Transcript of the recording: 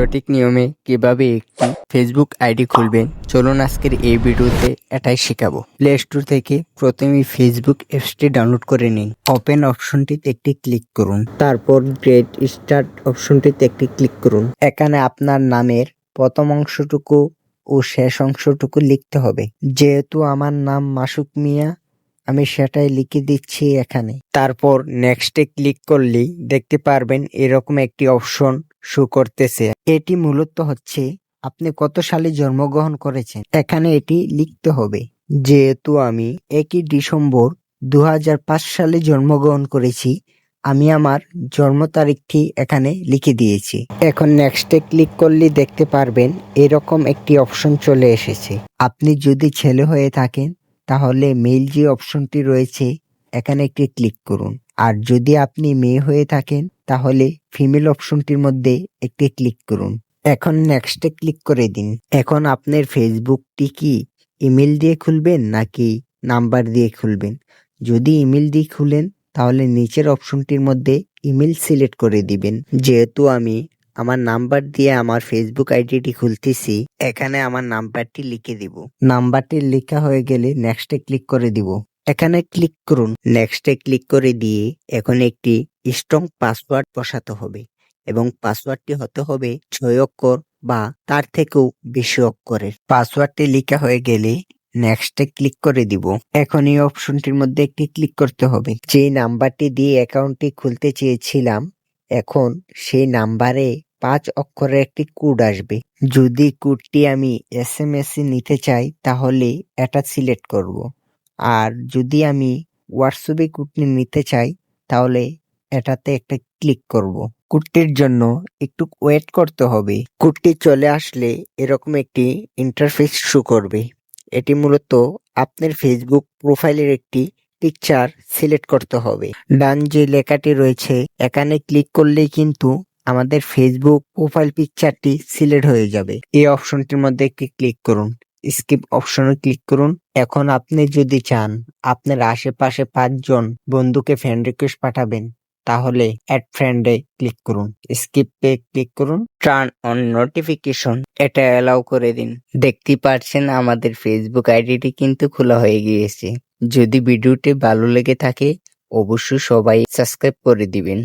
সঠিক নিয়মে কীভাবে একটি ফেসবুক আইডি খুলবেন? চলুন আজকের এই ভিডিওতে এটাই শেখাবো। প্লে স্টোর থেকে প্রথমে ফেসবুক অ্যাপসটি ডাউনলোড করে নিন। ওপেন অপশনটিতে একটি ক্লিক করুন। তারপর গ্রেট স্টার্ট অপশনটিতে একটি ক্লিক করুন। এখানে আপনার নামের প্রথম অংশটুকু ও শেষ অংশটুকু লিখতে হবে। যেহেতু আমার নাম মাসুক মিয়া আমি সেটাই লিখে দিচ্ছি এখানে। তারপর নেক্সটে ক্লিক করলেই দেখতে পারবেন এরকম একটি অপশন শো করতেছে। এটি মূলত হচ্ছে, আপনি কত সালে জন্মগ্রহণ করেছেন? এখানে এটি লিখতে হবে, যেহেতু আমি একই ডিসেম্বর দু হাজার পাঁচ সালে জন্মগ্রহণ করেছি, আমি আমার জন্ম তারিখটি এখানে লিখে দিয়েছি। এখন নেক্সটে ক্লিক করলে দেখতে পারবেন এরকম একটি অপশন চলে এসেছে। আপনি যদি ছেলে হয়ে থাকেন তাহলে মেল যে অপশনটি রয়েছে, এখানে একটি ক্লিক করুন। আর যদি আপনি মেয়ে হয়ে থাকেন, তাহলে ফিমেল অপশনটির মধ্যে একটি ক্লিক করুন। এখন নেক্সটে ক্লিক করে দিন। এখন আপনার ফেসবুকটি কি ইমেল দিয়ে খুলবেন, নাকি নাম্বার দিয়ে খুলবেন? যদি ইমেল দিয়ে খুলেন, তাহলে নিচের অপশনটির মধ্যে ইমেল সিলেক্ট করে দিবেন। যেহেতু আমি আমার নাম্বার দিয়ে আমার ফেসবুক আইডিটি খুলতেছি, এখানে আমার নাম্বারটি লিখে দিব। নাম্বারটি লেখা হয়ে গেলে নেক্সটে ক্লিক করে দিব। এখানে ক্লিক করুন। নেক্সটে ক্লিক করে দিয়ে এখন একটি স্ট্রং পাসওয়ার্ড বসাতে হবে এবং পাসওয়ার্ডটি হতে হবে ছয় অক্ষর বা তার থেকেও বেশি অক্ষরের। পাসওয়ার্ডটি লেখা হয়ে গেলে নেক্সটে ক্লিক করে দিব। এখন এই অপশনটির মধ্যে একটি ক্লিক করতে হবে। যে নাম্বারটি দিয়ে অ্যাকাউন্টটি খুলতে চেয়েছিলাম এখন সেই নাম্বারে পাঁচ অক্ষরের একটি কোড আসবে। যদি কোডটি আমি এস এম এস নিতে চাই, তাহলে এটা সিলেক্ট করব। আর যদি আমি হোয়াটসঅ্যাপে কোডটি নিতে চাই, তাহলে এটাতে একটা ক্লিক করব। কোডটির জন্য একটু ওয়েট করতে হবে। কোডটি চলে আসলে এরকম একটি ইন্টারফেস শো করবে। এটি মূলত আপনার ফেসবুক প্রোফাইলের একটি পিকচার সিলেক্ট করতে হবে। ডান যে লেখাটি রয়েছে, এখানে ক্লিক করলেই কিন্তু আমাদের ফেসবুক প্রোফাইল পিকচারটি সিলেক্ট হয়ে যাবে। এই অপশনটির মধ্যে একটি ক্লিক করুন। স্কিপ অপশনে ক্লিক করুন। এখন আপনি যদি চান, আপনার আশেপাশে পাঁচজন বন্ধুকে ফ্রেন্ড রিকোয়েস্ট পাঠাবেন, তাহলে অ্যাড ফ্রেন্ডে ক্লিক করুন। স্কিপ পে ক্লিক করুন। টার্ন অন নোটিফিকেশন এটা অ্যালাউ করে দিন। দেখতে পাচ্ছেন আমাদের ফেসবুক আইডিটি কিন্তু খোলা হয়ে গিয়েছে। যদি ভিডিওটি ভালো লেগে থাকে অবশ্যই সবাই সাবস্ক্রাইব করে দিবেন।